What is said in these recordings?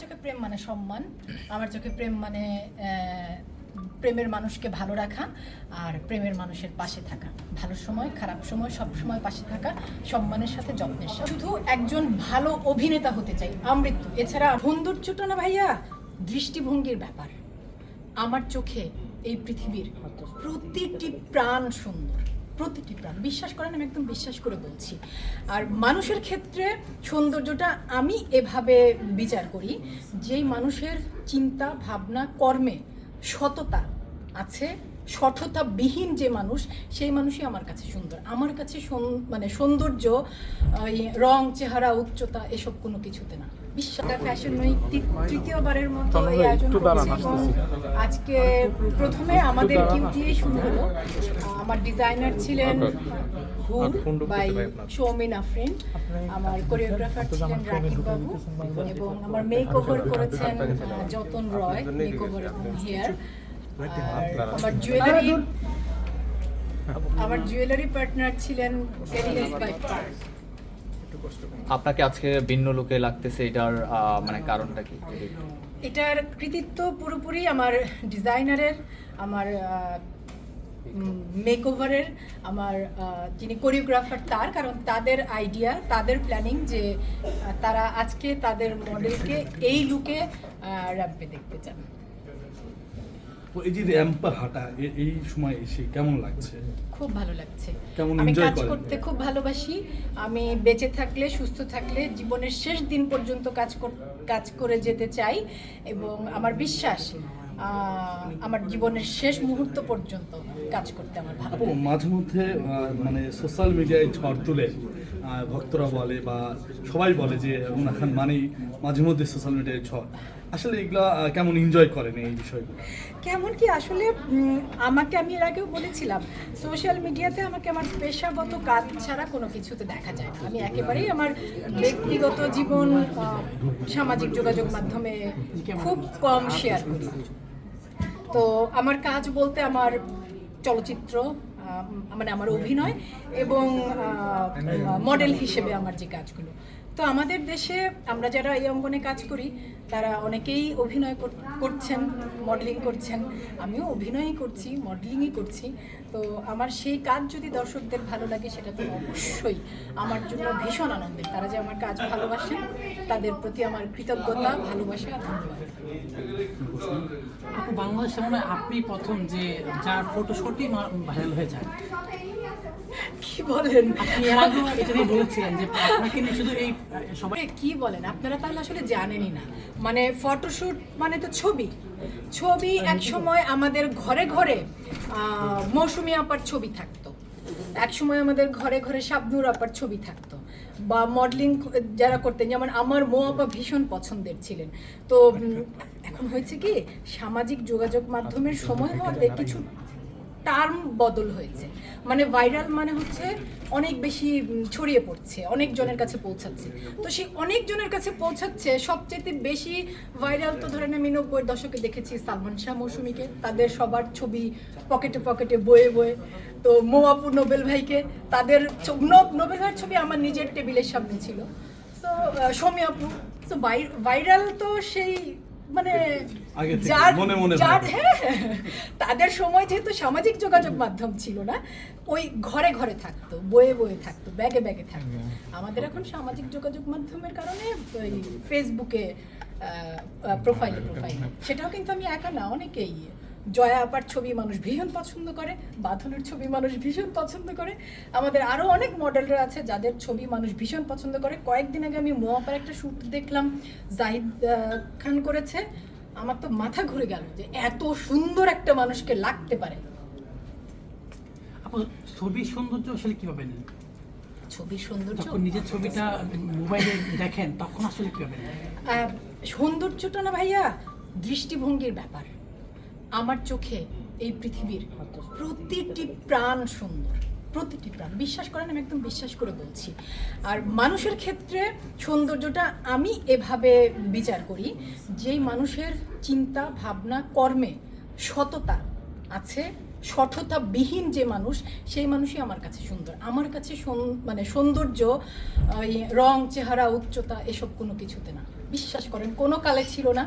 চোখে প্রেম মানে সম্মান, আমার চোখে প্রেম মানে প্রেমের মানুষকে ভালো রাখা আর প্রেমের মানুষের পাশে থাকা। ভালো সময়, খারাপ সময়, সব সময় পাশে থাকা, সম্মানের সাথে যত্নের সাথে। শুধু একজন ভালো অভিনেতা হতে চাই, আমৃত্যু। এছাড়া সৌন্দর্যটা না ভাইয়া, দৃষ্টিভঙ্গির ব্যাপার। আমার চোখে এই পৃথিবীর প্রতিটি প্রাণ সুন্দর। প্রতিটি প্রাণ। বিশ্বাস করেন, আমি একদম বিশ্বাস করে বলছি। আর মানুষের ক্ষেত্রে সৌন্দর্যটা আমি এভাবে বিচার করি যেই মানুষের চিন্তা, ভাবনা, কর্মে সততা আছে, সঠতাবিহীন যে মানুষ, সেই মানুষই আমার কাছে সুন্দর। আমার কাছে মানে সৌন্দর্য রং, চেহারা, উচ্চতা, এসব কোনো কিছুতে না। ফ্যাশন উইক তৃতীয়বারের মতো এই আয়োজন এবং আজকে প্রথমে আমাদের কিউ দিয়ে শুরু হলো। আমার ডিজাইনার ছিলেন বাই সৌমিন আফরিন। আমার কোরিওগ্রাফার ছিলেন রাকিব বাবু। এবং আমার মেক ওভার করেছেন যতন রয় মেক ওভার এবং হেয়ার আমার জুয়েলারি আমার জুয়েলারি পার্টনার ছিলেন বাই পার্ক আপনাকে আজকে ভিন্ন লুকে লাগতেছে এটার মানে কারণটা কি? এটার কৃতিত্ব পুরোপুরি আমার ডিজাইনারের আমার মেকওভারের আমার যিনি কোরিওগ্রাফার তার কারণ তাদের আইডিয়া তাদের প্ল্যানিং যে তারা আজকে তাদের মডেলকে এই লুকে র্যাম্পে দেখতে চান। এই যে র্যাম্পা হাঁটা এই সময় এসে কেমন লাগছে? খুব ভালো লাগছে। কেমন আমি কাজ করতে খুব ভালোবাসি। আমি বেঁচে থাকলে সুস্থ থাকলে জীবনের শেষ দিন পর্যন্ত কাজ কাজ করে যেতে চাই এবং আমার বিশ্বাস আমার জীবনের শেষ মুহূর্ত পর্যন্ত কাজ করতে আমার ভালো মাঝে মধ্যে মানে সোশ্যাল মিডিয়ায় ঝড় তুলে ভক্তরা বলে বা সবাই বলে যে রুনা খান মানেই মাঝে মধ্যে সোশ্যাল মিডিয়ায় ঝড়। আসলে এগুলা কেমন এনজয় করেন এই বিষয়গুলো? কেমন কি আসলে আমাকে আমি এর আগেও বলেছিলাম সোশ্যাল মিডিয়াতে আমাকে আমার পেশাগত কাজ ছাড়া কোনো কিছুতে দেখা যায় না। আমি একেবারেই আমার ব্যক্তিগত জীবন সামাজিক যোগাযোগ মাধ্যমে খুব কম শেয়ার করি। তো আমার কাজ বলতে আমার চলচ্চিত্র মানে আমার অভিনয় এবং মডেল হিসেবে আমার যে কাজগুলো। তো আমাদের দেশে আমরা যারা এই অঙ্গনে কাজ করি তারা অনেকেই অভিনয় কর- করছেন মডেলিং করছেন। আমিও অভিনয়ই করছি মডেলিংই করছি। তো আমার সেই কাজ যদি দর্শকদের ভালো লাগে সেটা তো অবশ্যই আমার জন্য ভীষণ আনন্দের। তারা যে আমার কাজ ভালোবাসেন তাদের প্রতি আমার কৃতজ্ঞতা ভালোবাসা ধন্যবাদ। আপু বাংলাদেশে মনে হয় আপনি প্রথম যে যার ফটোশুটই ভাইরাল হয়ে যায়। কি বলেন? আপনি এর আগেও এটা বলেছিলেন যে আপনাকে শুধু এই সবাই কি বলেন? আপনারা তাহলে আসলে জানেনই না। মানে ফটোশুট মানে তো ছবি। ছবি এক সময় আমাদের ঘরে ঘরে মৌসুমী আপার ছবি থাকতো। এক সময় আমাদের ঘরে ঘরে শাবনুর আপার ছবি থাকতো। বা মডেলিং যারা করতেন যেমন আমার মো আপা ভীষণ পছন্দের ছিলেন। তো এখন হয়েছে কি সামাজিক যোগাযোগ মাধ্যমের সময় হওয়াতে কিছু টার্ম বদল হয়েছে। মানে ভাইরাল মানে হচ্ছে অনেক বেশি ছড়িয়ে পড়ছে, অনেক জনের কাছে পৌঁছাচ্ছে। তো সেই অনেক জনের কাছে পৌঁছাচ্ছে সবচেয়ে বেশি ভাইরাল তো ধরেন আমি নব্বই দশকে দেখেছি সালমান শাহ মৌসুমীকে, তাদের সবার ছবি পকেটে পকেটে বয়ে বয়ে। তো মোয়াপু নোবেল ভাইকে, তাদের নোবেল ভাইয়ের ছবি আমার নিজের টেবিলের সামনে ছিল। তো সৌমি আপু তো ভাইরাল তো সেই মানে যার মনে মনে যার হ্যাঁ, তাদের সময় যেহেতু সামাজিক যোগাযোগ মাধ্যম ছিল না ওই ঘরে ঘরে থাকতো বয়ে বয়ে থাকতো ব্যাগে ব্যাগে থাকতো। আমাদের এখন সামাজিক যোগাযোগ মাধ্যমের কারণে ওই ফেসবুকে প্রোফাইলে প্রোফাইলে সেটাও কিন্তু আমি একা না অনেকেই জয়া আপার ছবি মানুষ ভীষণ পছন্দ করে বাঁধনের ছবি মানুষ ভীষণ পছন্দ করে। আমাদের আরও অনেক মডেলরা আছে যাদের ছবি মানুষ ভীষণ পছন্দ করে। কয়েকদিন আগে আমি মোয়াপার একটা শ্যুট দেখলাম জাহিদ খান করেছে। আমার তো মাথা ঘুরে গেল যে এত সুন্দর একটা মানুষকে লাগতে পারে। আপু ছবির সৌন্দর্য আসলে কীভাবে নেন? ছবির সৌন্দর্য? যখন নিজের ছবিটা মোবাইলে দেখেন তখন আসলে কীভাবে সৌন্দর্যটা না ভাইয়া দৃষ্টিভঙ্গির ব্যাপার। আমার চোখে এই পৃথিবীর প্রতিটি প্রাণ সুন্দর, প্রতিটি প্রাণ। বিশ্বাস করেন, আমি একদম বিশ্বাস করে বলছি। আর মানুষের ক্ষেত্রে সৌন্দর্যটা আমি এভাবে বিচার করি যেই মানুষের চিন্তা, ভাবনা, কর্মে সততা আছে, সঠতাবিহীন যে মানুষ, সেই মানুষই আমার কাছে সুন্দর। আমার কাছে মানে সৌন্দর্য রং, চেহারা, উচ্চতা, এসব কোনো কিছুতে না। বিশ্বাস করেন, কোনো কালে ছিল না।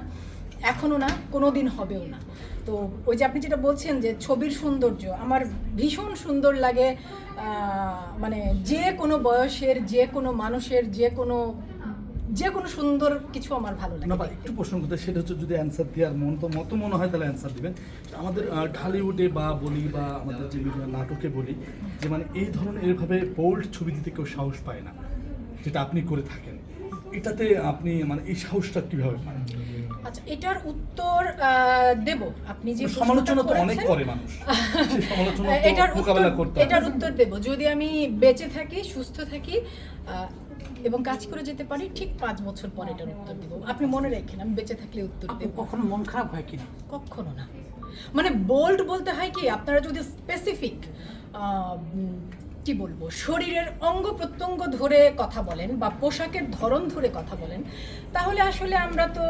এখনও না কোনো দিন হবেও না। তো ওই যে আপনি যেটা বলছেন যে ছবির সৌন্দর্য, আমার ভীষণ সুন্দর লাগে মানে যে কোনো বয়সের, যে কোনো মানুষের, যে কোনো যে কোনো সুন্দর কিছু আমার ভালো লাগে না একটু প্রশ্ন করতে, সেটা হচ্ছে যদি অ্যান্সার দেওয়ার মন তো মতো মনে হয়, তাহলে অ্যান্সার দিবেন। আমাদের ঢালিউডে বা বলি বা আমাদের যে নাটকে বলি, যে মানে এই ধরনের এভাবে বোল্ড ছবি দিতে কেউ সাহস পায় না, যেটা আপনি করে থাকেন। এটাতে আপনি মানে এই সাহসটা কীভাবে পান? আচ্ছা এটার উত্তর আহ, দেব। আপনি যে সমালোচনা তো অনেক করে মানুষ। সমালোচনা এটার উত্তর মোকাবেলা করতে এটার উত্তর দেব। যদি আমি বেঁচে থাকি সুস্থ থাকি এবং কাজ করে যেতে পারি ঠিক পাঁচ বছর পর এটার উত্তর দেব। আপনি মনে রাখেন আমি বেঁচে থাকলে উত্তর দেব। কখনো মন খারাপ হয় কিনা? কখনো না। মানে বোল্ড বলতে হয় কি আপনারা যদি স্পেসিফিক কি বলব, শরীরের অঙ্গ প্রত্যঙ্গ ধরে কথা বলেন বা পোশাকের ধরন ধরে কথা বলেন, তাহলে আসলে আমরা তো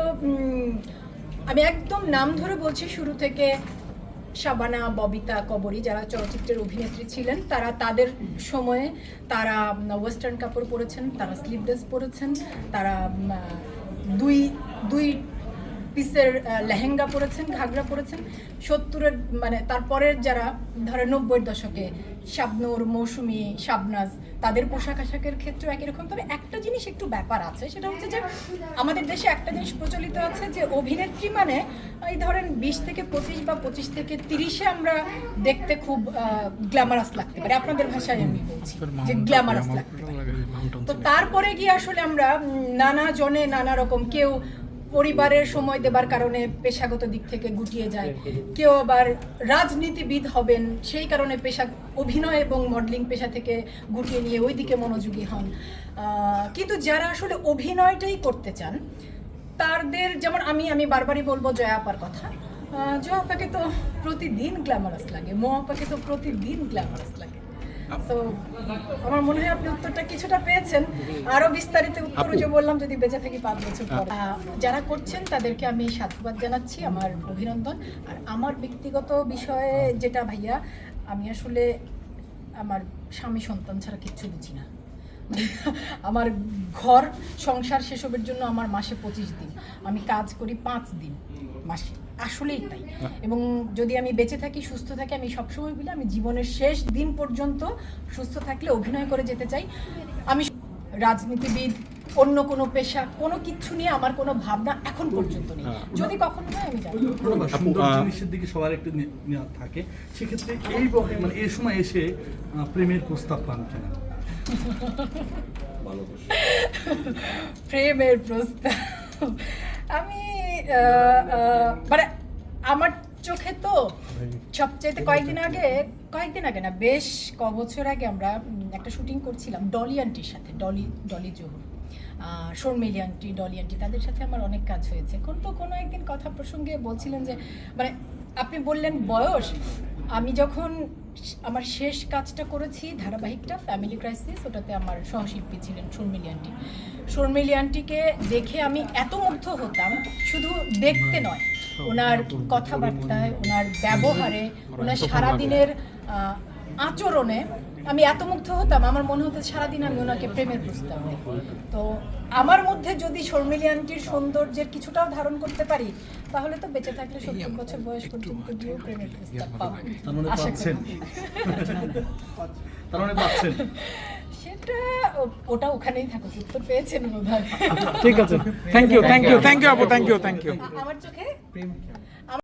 আমি একদম নাম ধরে বলছি শুরু থেকে শাবানা, ববিতা, কবরী যারা চলচ্চিত্রের অভিনেত্রী ছিলেন, তারা তাদের সময়ে তারা ওয়েস্টার্ন কাপড় পরেছেন, তারা স্লিভলেস পরেছেন, তারা দুই দুই পিসের লেহেঙ্গা পরেছেন, ঘাগরা পরেছেন, সত্তরের মানে তারপরের যারা ধরে নব্বইয়ের দশকে শাবনূর মৌসুমি শাবনাজ তাদের পোশাক আশাকের ক্ষেত্রে একই রকম। তবে একটা জিনিস একটু ব্যাপার আছে সেটা হচ্ছে যে আমাদের দেশে একটা জিনিস প্রচলিত আছে যে অভিনেত্রী মানে এই ধরেন বিশ থেকে পঁচিশ বা পঁচিশ থেকে তিরিশে আমরা দেখতে খুব গ্ল্যামারাস লাগতে পারে। আপনাদের ভাষায় আমি বলছি যে গ্ল্যামারাস লাগতে পারে। তো তারপরে গিয়ে আসলে আমরা নানা জনে নানা রকম কেউ পরিবারের সময় দেবার কারণে পেশাগত দিক থেকে গুটিয়ে যায়। কেউ আবার রাজনীতিবিদ হবেন সেই কারণে পেশা অভিনয় এবং মডেলিং পেশা থেকে গুটিয়ে নিয়ে ওই দিকে মনোযোগী হন। কিন্তু যারা আসলে অভিনয়টাই করতে চান তাদের যেমন আমি আমি বারবারই বলব জয়া আপার কথা। আহ, জয়া আপাকে তো প্রতিদিন গ্ল্যামারাস লাগে মো আপাকে তো প্রতিদিন গ্ল্যামারাস লাগে। তো আমার মনে হয় আপনি উত্তরটা কিছুটা পেয়েছেন। আরও বিস্তারিত উত্তর যে বললাম যদি বেঁচে থাকি পাঁচ বছর পর। আহ, যারা করছেন তাদেরকে আমি সাধুবাদ জানাচ্ছি আমার অভিনন্দন। আর আমার ব্যক্তিগত বিষয়ে যেটা ভাইয়া আমি আসলে আমার স্বামী সন্তান ছাড়া কিচ্ছু বুঝি না। মানে আমার ঘর সংসার সেসবের জন্য আমার মাসে পঁচিশ দিন। আমি কাজ করি পাঁচ দিন। মাসে। আসলেই তাই। এবং যদি আমি বেঁচে থাকি সুস্থ থাকি আমি সবসময় বলি আমি জীবনের শেষ দিন পর্যন্ত সুস্থ থাকলে অভিনয় করে যেতে চাই। আমি রাজনীতিবিদ অন্য কোনো পেশা কোনো কিছু নিয়ে আমার কোনো ভাবনা এখন পর্যন্ত নেই। যদি কখনো হয় আমি জানি। সুন্দর জিনিসের দিকে সবার একটু নে- থাকে সেক্ষেত্রে এই মানে এই সময় এসে প্রেমের প্রস্তাব পান কিনা? প্রেমের প্রস্তাব। আমি মানে আমার চোখে তো সবচাইতে কয়েকদিন আগে কয়েকদিন আগে না, বেশ ক বছর আগে আমরা একটা শুটিং করছিলাম ডলি আন্টির সাথে, ডলি ডলি জহুর। শর্মিলি আন্টি, ডলি আন্টি, তাদের সাথে আমার অনেক কাজ হয়েছে। কোন তো কোনো একদিন কথা প্রসঙ্গে বলছিলেন যে মানে আপনি বললেন বয়স আমি যখন আমার শেষ কাজটা করেছি ধারাবাহিকটা ফ্যামিলি ক্রাইসিস ওটাতে আমার সহশিল্পী ছিলেন শর্মিলি আন্টি। শর্মিলি আন্টিকে দেখে আমি এত মুগ্ধ হতাম শুধু দেখতে নয় ওনার কথাবার্তায় ওনার ব্যবহারে ওনার সারাদিনের আচরণে আমি এত মুগ্ধ হতাম আমার মনে হতো সারাদিন আমি ওনাকে প্রেমের প্রস্তাব তো আমার মধ্যে যদি শর্মিলি আন্টির সৌন্দর্যের কিছুটাও ধারণ করতে পারি তাহলে তো বেঁচে থাকলে সত্তর বছর বয়স পর্যন্ত গিয়েও প্রেমের প্রস্তাব পাবো। মানে মানে পাচ্ছেন। সেটা ওটা ওখানেই থাকুক উত্তর পেয়েছেন ঠিক আছে। Thank you thank you thank you আপু থ্যাংক ইউ থ্যাংক ইউ আমার চোখে